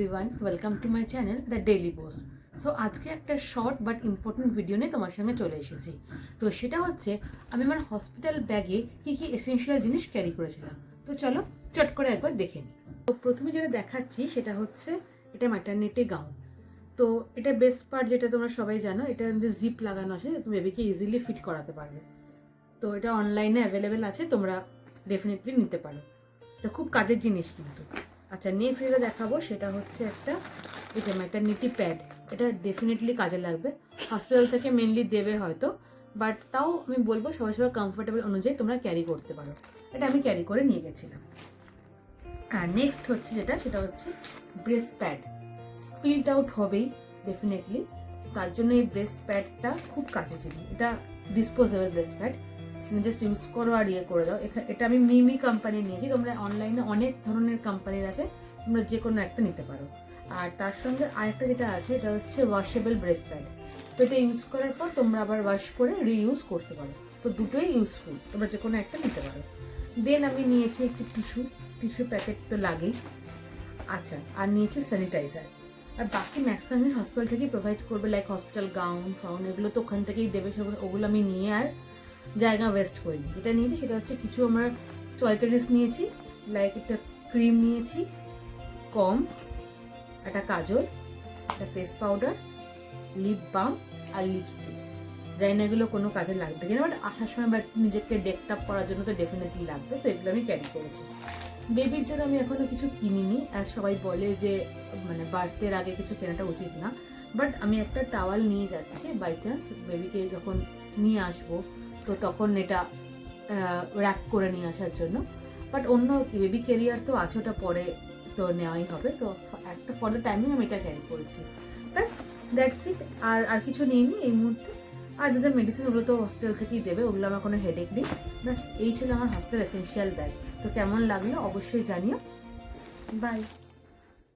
Everyone welcome to my channel the daily Bose so আজকে একটা short but important video নিয়ে তোমার সঙ্গে চলে এসেছি। তো সেটা হচ্ছে, আমি আমার হসপিটাল ব্যাগে কী কী এসেনশিয়াল জিনিস ক্যারি করেছিলাম। তো চলো, চট করে একবার দেখে নিই। তো প্রথমে যেটা দেখাচ্ছি, সেটা হচ্ছে এটা ম্যাটারনিটি গাউন তো এটা বেস্ট পার্ট যেটা তোমরা সবাই জানো মধ্যে জিপ লাগানো আছে, তুমি বেবিকে ইজিলি ফিট করাতে পারবে। তো এটা অনলাইনে অ্যাভেলেবেল আছে, তোমরা ডেফিনেটলি নিতে পারো। এটা খুব কাজের জিনিস কিন্তু। আচ্ছা নেক্সট যেটা দেখাবো সেটা হচ্ছে একটা, এই ম্যাটারনিটি প্যাড এটা ডেফিনেটলি কাজে লাগবে। হসপিটাল থেকে মেনলি দেবে হয়তো বাট তাও আমি বলব সবাই সবাই কমফোর্টেবল অনুযায়ী তোমরা ক্যারি করতে পারো। এটা আমি ক্যারি করে নিয়ে গেছিলাম। আর নেক্সট হচ্ছে যেটা, সেটা হচ্ছে ব্রেস্ট প্যাড স্পিল্ড আউট হবেই ডেফিনেটলি তার জন্য এই ব্রেস্ট প্যাডটা খুব কাজের জিনিস এটা disposable breast pad just use করো আর ইয়ে করে দাও। এটা আমি মিমি কোম্পানি নিয়েছি। তোমরা অনলাইনে অনেক ধরনের কোম্পানির আছে। তোমরা যে কোনো একটা নিতে পারো। আর তার সঙ্গে আরেকটা যেটা আছে, এটা হচ্ছে ওয়াশেবল ব্রেস প্যাড তো এটা ইউজ করার পর তোমরা আবার ওয়াশ করে রিইউজ করতে পারো। তো দুটোই ইউজফুল তোমরা যে কোনো একটা নিতে পারো। দেন আমি নিয়েছি একটি টিস্যু টিস্যু প্যাকেট তো লাগেই। আচ্ছা আর নিয়েছি স্যানিটাইজার আর বাকি ম্যাক্সিমাম হসপিটাল থেকেই প্রোভাইড করবে লাইক হসপিটাল গাউন ফাউন এগুলো তো ওখান থেকেই দেবে। সেগুলো ওগুলো আমি নিয়ে আর জায়গা ওয়েস্ট করিনি। যেটা নিয়েছি সেটা হচ্ছে কিছু আমার টয়টারিস নিয়েছি লাইক একটা ক্রিম নিয়েছি, কম, একটা কাজল, একটা ফেস পাউডার লিপ বাম আর লিপস্টিক জানি না এগুলো কোনো কাজে লাগবে কিনা বাট আসার সময় বা নিজেকে ডেকটাপ করার জন্য তো ডেফিনেটলি লাগবে, তো এগুলো আমি ক্যারি করেছি। বেবির জন্য আমি এখনও কিছু কিনিনি আর সবাই বলে যে মানে বার্থডের আগে কিছু কেনাটা উচিত না। বাট আমি একটা টাওয়াল নিয়ে যাচ্ছি বাই চান্স বেবিকে যখন নিয়ে আসব তো তখন এটা র্যাপ করে নিয়ে আসার জন্য। বাট অন্য বেবি ক্যারিয়ার তো আছে, ওটা পরে তো নেওয়াই হবে। তো একটা ফর দ্য টাইমিং আমি এটা ক্যারি করেছি। ব্যাস দ্যাটস ইট আর আর কিছু নিইনি এই মুহূর্তে। আর যাদের মেডিসিন ওগুলো তো হসপিটাল থেকেই দেবে, ওগুলো আমার কোনো হেডেক নেই। ব্যাস, এই ছিল আমার হসপিটাল এসেন্সিয়াল ব্যাগ তো কেমন লাগল অবশ্যই জানিও। বাই